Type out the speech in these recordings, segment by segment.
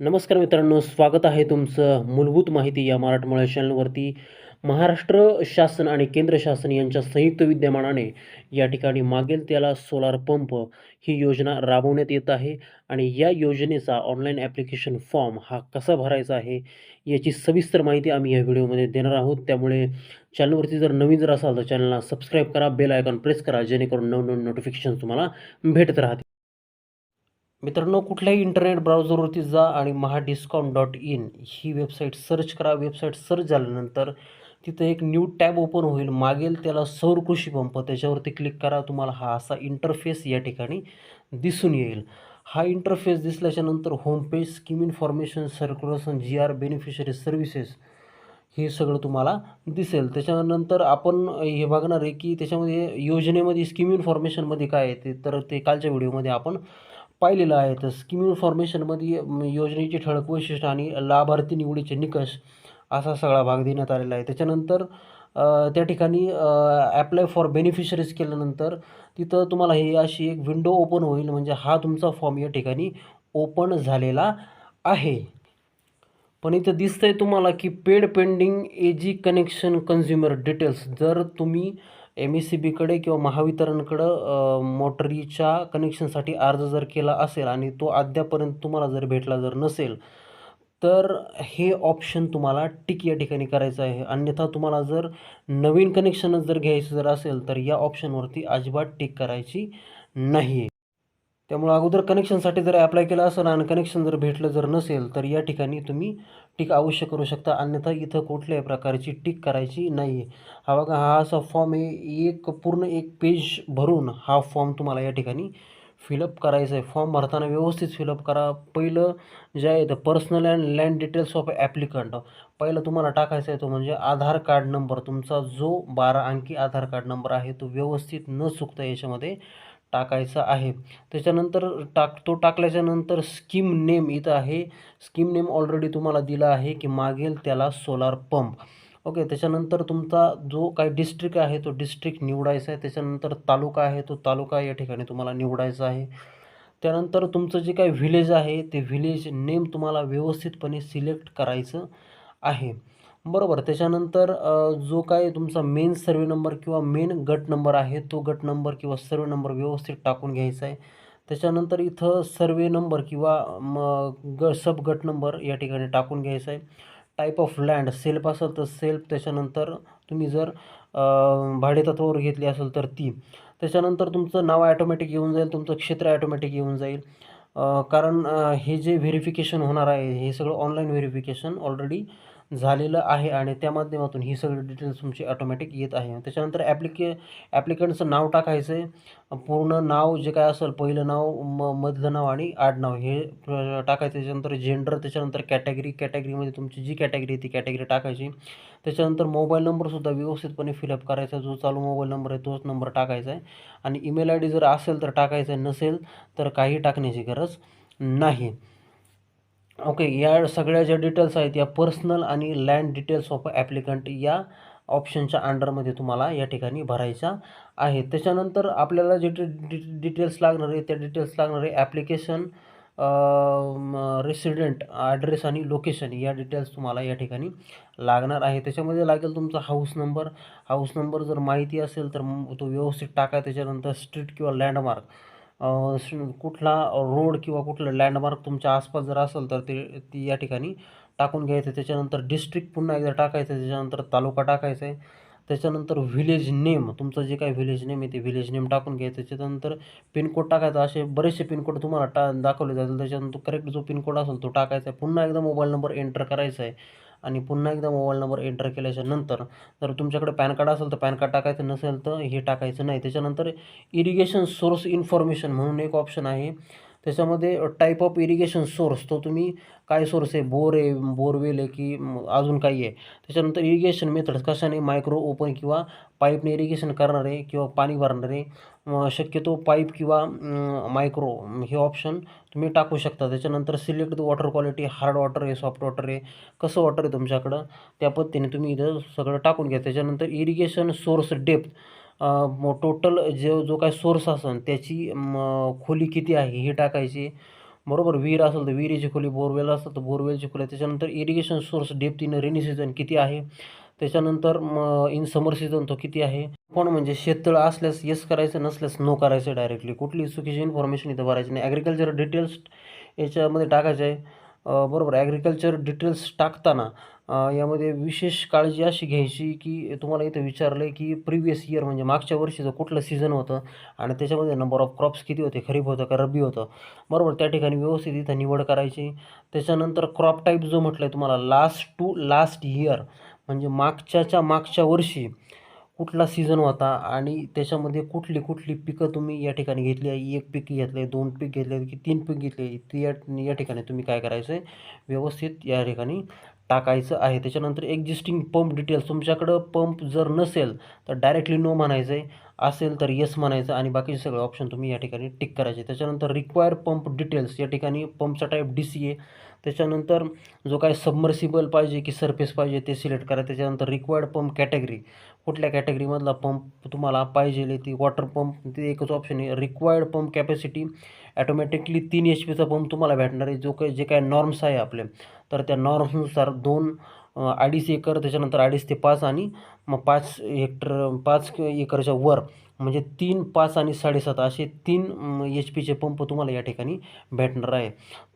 नमस्कार मित्रांनो स्वागत आहे तुमचं मूलभूत माहिती या मराठमोळ्या चॅनलवरती महाराष्ट्र शासन आणि केंद्र शासन यांच्या संयुक्त विद्यमानाने या ठिकाणी मागेल त्याला सोलार पंप ही योजना राबवण्यात येत आहे. आणि या योजनेचा ऑनलाईन ॲप्लिकेशन फॉर्म हा कसा भरायचा आहे याची सविस्तर माहिती आम्ही या व्हिडिओमध्ये देणार आहोत. त्यामुळे चॅनलवरती जर नवीन जर असाल तर चॅनलला सबस्क्राईब करा बेल आयकॉन प्रेस करा जेणेकरून नवनवीन नोटिफिकेशन तुम्हाला भेटत राहतील. मित्रांनो कुठल्याही इंटरनेट ब्राउझरवरती जा आणि महा डिस्काउंट डॉट इन ही वेबसाईट सर्च करा. वेबसाईट सर्च झाल्यानंतर तिथं एक न्यू टॅब ओपन होईल. मागेल त्याला सौर कृषी पंप. त्याच्यावरती क्लिक करा. तुम्हाला हा असा इंटरफेस या ठिकाणी दिसून येईल. हा interface दिसल्याच्यानंतर homepage scheme information circulation G R beneficiary services हे सगळं तुम्हाला दिसेल. त्याच्यानंतर आपण हे बघणार आहे की त्याच्यामध्ये योजनेमध्ये स्कीम इन्फॉर्मेशनमध्ये काय आहे ते तर ते कालच्या व्हिडिओमध्ये आपण पाहिलेलं आहे. तर स्कीम इन्फॉर्मेशनमध्ये योजनेची ठळक वैशिष्ट्य आणि लाभार्थी निवडीचे निकष असा सगळा भाग देण्यात आलेला आहे. त्याच्यानंतर त्या ठिकाणी ॲप्लाय फॉर बेनिफिशरीज केल्यानंतर तिथं तुम्हाला ही अशी एक विंडो ओपन होईल. म्हणजे हा तुमचा फॉर्म या ठिकाणी ओपन झालेला आहे. पण इथं दिसतंय तुम्हाला की paid pending A G connection consumer details जर तुम्ही एम एस सी बीकडे किंवा महावितरणकडं मोटरीच्या कनेक्शनसाठी अर्ज जर केला असेल आणि तो अद्यापर्यंत तुम्हाला जर भेटला जर नसेल तर हे ऑप्शन तुम्हाला टिक या ठिकाणी करायचं आहे. अन्यथा तुम्हाला जर नवीन कनेक्शनच जर घ्यायचं जर असेल तर या ऑप्शनवरती अजिबात टिक करायची नाही आहे त्यामुळं अगोदर कनेक्शनसाठी जर ॲप्लाय केलं असेल आणि कनेक्शन जर भेटलं जर नसेल तर या ठिकाणी तुम्ही टिक अवश्य करू शकता. अन्यथा इथं कुठल्याही प्रकारची टिक करायची नाही आहे हा बघा हा असा फॉर्म आहे. एक पूर्ण एक पेज भरून हा फॉर्म तुम्हाला या ठिकाणी फिलअप करायचं आहे फॉर्म भरताना व्यवस्थित फिलअप करा. पहिलं जे आहे तर personal and land details of applicant पहिलं तुम्हाला टाकायचं आहे तो म्हणजे आधार कार्ड नंबर तुमचा जो बारा अंकी आधार कार्ड नंबर आहे तो व्यवस्थित न चुकता याच्यामध्ये टाकायचा आहे. त्याच्यानंतर टाक तो टाकल्याच्यानंतर स्कीम नेम इथं आहे. स्कीम नेम ऑलरेडी तुम्हाला दिला आहे की मागेल त्याला सोलार पंप ओके त्याच्यानंतर तुमचा जो काही डिस्ट्रिक्ट आहे तो डिस्ट्रिक्ट निवडायचा आहे. त्याच्यानंतर तालुका आहे तो तालुका या ठिकाणी तुम्हाला निवडायचा आहे. त्यानंतर तुमचं जे काही व्हिलेज आहे ते व्हिलेज नेम तुम्हाला व्यवस्थितपणे सिलेक्ट करायचं आहे. बरोबर त्याच्यानंतर जो काय तुमचा मेन सर्वे नंबर किंवा मेन गट नंबर आहे तो गट नंबर किंवा सर्वे नंबर व्यवस्थित टाकून घ्यायचा आहे. त्याच्यानंतर इथं सर्वे नंबर किंवा म ग सब गट नंबर या ठिकाणी टाकून घ्यायचा आहे. टाईप ऑफ लँड सेल्फ असेल तर सेल्फ त्याच्यानंतर तुम्ही जर भाडेतत्वावर घेतली असेल तर ती. त्याच्यानंतर तुमचं नाव ॲटोमॅटिक येऊन जाईल तुमचं क्षेत्र ॲटोमॅटिक येऊन जाईल. कारण हे जे व्हेरिफिकेशन होणार आहे हे सगळं ऑनलाईन व्हेरिफिकेशन ऑलरेडी झालेलं आहे आणि त्या माध्यमातून ही सगळी डिटेल्स तुमची ऑटोमॅटिक येत आहे. त्याच्यानंतर ॲप्लिके ॲप्लिकंटचं नाव टाकायचं आहे पूर्ण नाव जे काय असेल पहिलं नाव म मधलं नाव आणि आडनाव हे टाकायचं. त्याच्यानंतर जेंडर त्याच्यानंतर कॅटेगरी कॅटेगरीमध्ये तुमची जी कॅटेगरी आहे ती कॅटेगरी टाकायची. त्याच्यानंतर मोबाईल नंबरसुद्धा व्यवस्थितपणे फिलअप करायचा. जो चालू मोबाईल नंबर आहे तोच नंबर टाकायचा आहे. आणि ईमेल आय डी जर असेल तर टाकायचं नसेल तर काही टाकण्याची गरज नाही. ओके या सगळ्या ज्या डिटेल्स आहेत या पर्सनल आणि लँड डिटेल्स ऑफ ॲप्लिकंट या ऑप्शनच्या अंडरमध्ये तुम्हाला या ठिकाणी भरायच्या आहे त्याच्यानंतर आपल्याला जे डि डिटेल्स लागणार आहे त्या डिटेल्स लागणार आहे ॲप्लिकेशन रेसिडेंट ॲड्रेस आणि लोकेशन या डिटेल्स तुम्हाला या ठिकाणी लागणार आहे त्याच्यामध्ये लागेल तुमचा हाऊस नंबर हाऊस नंबर जर माहिती असेल तर तो व्यवस्थित टाका. त्याच्यानंतर स्ट्रीट किंवा लँडमार्क कुठला रोड किंवा कुठलं लँडमार्क तुमच्या आसपास जर असेल तर ते ती या ठिकाणी टाकून घ्यायचं. त्याच्यानंतर डिस्ट्रिक्ट पुन्हा एकदा टाकायचं. त्याच्यानंतर तालुका टाकायचा आहे. त्याच्यानंतर व्हिलेज नेम तुमचं जे काही व्हिलेज नेम आहे ते व्हिलेज नेम टाकून घ्यायचं. त्याच्यानंतर पिनकोड टाकायचा. असे बरेचसे पिनकोड तुम्हाला टा दाखवले जातील. त्याच्यानंतर करेक्ट जो पिनकोड असेल तो टाकायचा आहे. पुन्हा एकदा मोबाईल नंबर एंटर करायचा आहे. आणि पुन्हा एकदा मोबाईल नंबर एंटर केल्याच्यानंतर जर तुमच्याकडे पॅन कार्ड असेल तर पॅन कार्ड टाकायचं नसेल तर हे टाकायचं नाही. त्याच्यानंतर इरिगेशन सोर्स इन्फॉर्मेशन म्हणून एक ऑप्शन आहे. त्याच्यामध्ये टाईप ऑफ इरिगेशन सोर्स तो तुम्ही काय सोर्स आहे? बोर आहे बोरवेल आहे की अजून काही आहे? त्याच्यानंतर इरिगेशन मेथड्स कशाने मायक्रो ओपन किंवा पाईपने इरिगेशन करणारे किंवा पाणी भरणारे शक्यतो पाईप किंवा मायक्रो हे ऑप्शन तुम्ही टाकू शकता. त्याच्यानंतर select the water quality hard water आहे सॉफ्ट वॉटर आहे कसं वॉटर आहे तुमच्याकडं त्या पद्धतीने तुम्ही इथं सगळं टाकून घ्या. त्याच्यानंतर इरिगेशन सोर्स डेप्थ टोटल जो जो काय सोर्स असेल त्याची खोली किती आहे हे टाकायची. बरोबर? विहीर असेल तर विहिरीची खोली बोरवेल असेल तर बोरवेलची खोली त्याच्यानंतर irrigation source depth in rainy season किती आहे? त्याच्यानंतर मग इन समर सीझन तो किती आहे? पण म्हणजे शेततळ असल्यास येस करायचं नसल्यास नो करायचं डायरेक्टली कुठली चुकीची इन्फॉर्मेशन इथं भरायची नाही. ॲग्रिकल्चर डिटेल्स याच्यामध्ये टाकायचं आहे. बरोबर. ॲग्रिकल्चर डिटेल्स टाकताना यामध्ये विशेष काळजी अशी घ्यायची की तुम्हाला इथं विचारलं आहे की प्रिव्हियस इयर म्हणजे मागच्या वर्षीचं कुठलं सीझन होतं? आणि त्याच्यामध्ये नंबर ऑफ क्रॉप्स किती होते? खरीप होतं का? रब्बी होतं? बरोबर. त्या ठिकाणी व्यवस्थित इथं निवड करायची. त्याच्यानंतर क्रॉप टाईप जो म्हटलं आहे तुम्हाला लास्ट टू लास्ट इयर म्हणजे मागच्याच्या मागच्या वर्षी कुठला सीझन होता आणि त्याच्यामध्ये कुठली कुठली पिकं तुम्ही या ठिकाणी घेतली आहे? एक पीक घेतलं आहे दोन पीक घेतले की तीन पीक घेतले ती या या ठिकाणी तुम्ही काय करायचं आहे व्यवस्थित या ठिकाणी टाकायचं आहे. त्याच्यानंतर एक्झिस्टिंग पंप डिटेल्स तुमच्याकडं पंप जर नसेल तर डायरेक्टली नो म्हणायचं आहे असेल तर येस म्हणायचं आणि बाकीचे सगळे ऑप्शन तुम्ही या ठिकाणी टिक करायचे. त्याच्यानंतर रिक्वायर पंप डिटेल्स या ठिकाणी पंपचा टाईप डी सी ए त्याच्यानंतर जो काय सबमर्सिबल पाहिजे की सरफेस पाहिजे ते सिलेक्ट करा. त्याच्यानंतर रिक्वायर्ड पंप कॅटेगरी कुठल्या कॅटेगरीमधला पंप तुम्हाला पाहिजे ती वॉटर पंप ते एकच ऑप्शन आहे. रिक्वायर्ड पंप कॅपॅसिटी ॲटोमॅटिकली तीन एच पीचा पंप तुम्हाला भेटणार आहे. जो काही जे काय नॉर्म्स आहे आपले तर त्या नॉर्म्सनुसार दोन अडीच एकर त्याच्यानंतर अडीच ते पाच आणि मग पाच हेक्टर पाच एकरच्या वर म्हणजे तीन पाच आणि साडेसात असे तीन एच पीचे पंप तुम्हाला या ठिकाणी भेटणार आहे.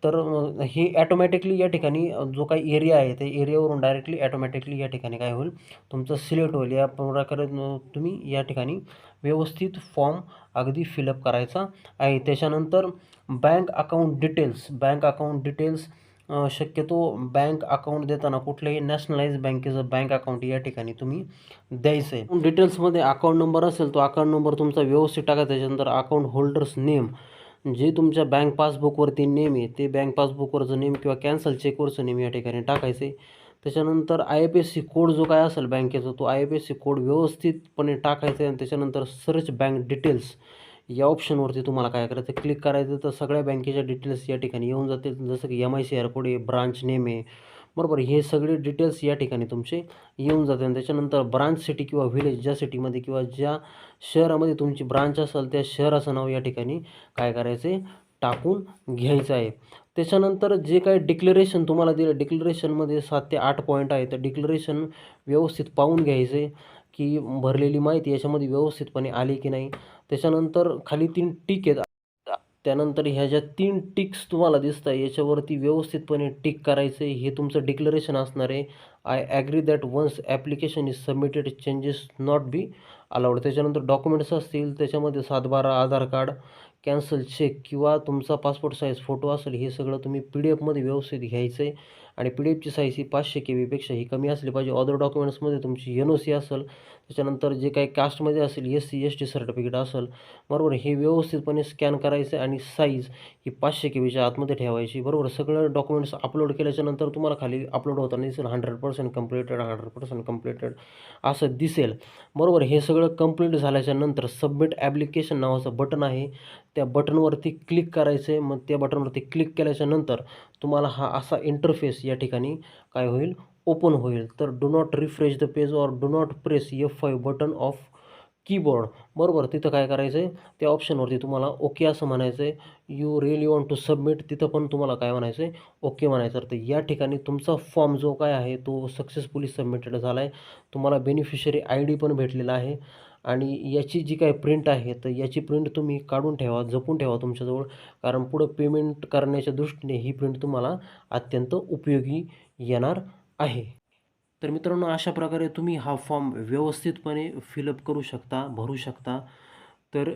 तर हे ॲटोमॅटिकली या ठिकाणी जो काही एरिया आहे त्या एरियावरून डायरेक्टली ॲटोमॅटिकली या ठिकाणी काय होईल? तुमचं सिलेक्ट होईल. या प्रकारे तुम्ही या ठिकाणी व्यवस्थित फॉर्म अगदी फिलअप करायचा आहे. त्याच्यानंतर bank account details bank account details शक्यतो बँक अकाउंट देताना कुठल्याही नॅशनलाइज बँकेचं बँक अकाउंट या ठिकाणी तुम्ही द्यायचं आहे डिटेल्समध्ये अकाउंट नंबर असेल तो अकाउंट नंबर तुमचा व्यवस्थित टाका त्याच्यानंतर अकाउंट होल्डर्स नेम जे तुमच्या बँक पासबुकवरती नेम आहे ते बँक पासबुकवरचं नेम किंवा कॅन्सल चेकवरचं नेम या ठिकाणी टाकायचं आहे त्याच्यानंतर I F S C code जो काय असेल बँकेचा तो I F S C code व्यवस्थितपणे टाकायचा आहे आणि त्याच्यानंतर सर्च बँक डिटेल्स या ऑप्शनवरती तुम्हाला काय करायचं? क्लिक करायचं तर सगळ्या बँकेच्या डिटेल्स या ठिकाणी येऊन जातील. जसं की M I C R code आहे ब्रांच नेम आहे. बरोबर हे सगळे डिटेल्स या ठिकाणी तुमचे येऊन जाते आणि त्याच्यानंतर ब्रांच सिटी किंवा व्हिलेज ज्या सिटीमध्ये किंवा ज्या शहरामध्ये तुमची ब्रांच असेल त्या शहराचं नाव या ठिकाणी काय करायचं आहे टाकून घ्यायचं आहे. त्याच्यानंतर जे काही डिक्लरेशन तुम्हाला दिलं डिक्लरेशनमध्ये सात ते आठ पॉईंट आहे तर डिक्लरेशन व्यवस्थित पाहून घ्यायचं आहे की भरलेली माहिती याच्यामध्ये व्यवस्थितपणे आली की नाही. त्याच्यानंतर खाली तीन टिक आहेत. त्यानंतर ह्या ज्या तीन टिक्स तुम्हाला दिसत आहे याच्यावरती व्यवस्थितपणे टिक करायचं आहे. हे तुमचं डिक्लरेशन असणार आहे. I agree that once application is submitted changes not be allowed त्याच्यानंतर डॉक्युमेंट्स असतील त्याच्यामध्ये सातबारा आधार कार्ड कॅन्सल चेक किंवा तुमचा पासपोर्ट साईज फोटो असेल हे सगळं तुम्ही पी डी एफमध्ये व्यवस्थित घ्यायचं आहे आणि पी डी एफची साईज ही पाचशे के बीपेक्षा ही कमी असली पाहिजे. अदर डॉक्युमेंट्समध्ये तुमची एन ओ सी असेल त्याच्यानंतर जे काही कास्टमध्ये असेल S C S T certificate असेल बरोबर हे व्यवस्थितपणे स्कॅन करायचं आहे आणि साईज ही पाचशे के बीच्या आतमध्ये ठेवायची. बरोबर सगळं डॉक्युमेंट्स अपलोड केल्याच्यानंतर तुम्हाला खाली अपलोड होताना दिसेल hundred percent completed hundred percent completed असं दिसेल. बरोबर हे सगळं कंप्लीट झाल्याच्यानंतर सबमिट ॲप्लिकेशन नावाचं बटन आहे. त्या बटनवरती क्लिक करायचं आहे. मग त्या बटनवरती क्लिक केल्याच्यानंतर तुम्हाला हा असा इंटरफेस या ठिकाणी काय होईल? ओपन होईल. तर do not refresh the page or do not press F five button of keyboard बरोबर तिथं काय करायचं आहे त्या ऑप्शनवरती तुम्हाला ओके असं म्हणायचं आहे you really want to submit तिथं पण तुम्हाला काय म्हणायचं आहे ओके म्हणायचं. तर या ठिकाणी तुमचा फॉर्म जो काय आहे तो सक्सेसफुली सबमिटेड झाला आहे तुम्हाला बेनिफिशरी आय डी पण भेटलेला आहे. आणि याची जी काही प्रिंट आहे तर याची प्रिंट तुम्ही काढून ठेवा जपून ठेवा तुमच्याजवळ. कारण पुढं पेमेंट करण्याच्या दृष्टीने ही प्रिंट तुम्हाला अत्यंत उपयोगी येणार आहे. तर मित्रांनो अशा प्रकारे तुम्ही हा फॉर्म व्यवस्थितपणे फिलअप करू शकता भरू शकता. तर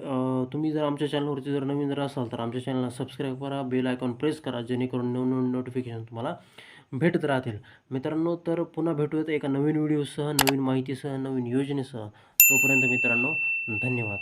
तुम्ही जर आमच्या चॅनलवरती जर नवीन जर असाल तर आमच्या चॅनलला सबस्क्राईब करा बेल आयकॉन प्रेस करा जेणेकरून नवनवीन नोटिफिकेशन तुम्हाला भेटत राहतील. मित्रांनो तर पुन्हा भेटूयात एका नवीन व्हिडिओसह नवीन माहितीसह नवीन योजनेसह. तोपर्यंत मित्रांनो धन्यवाद.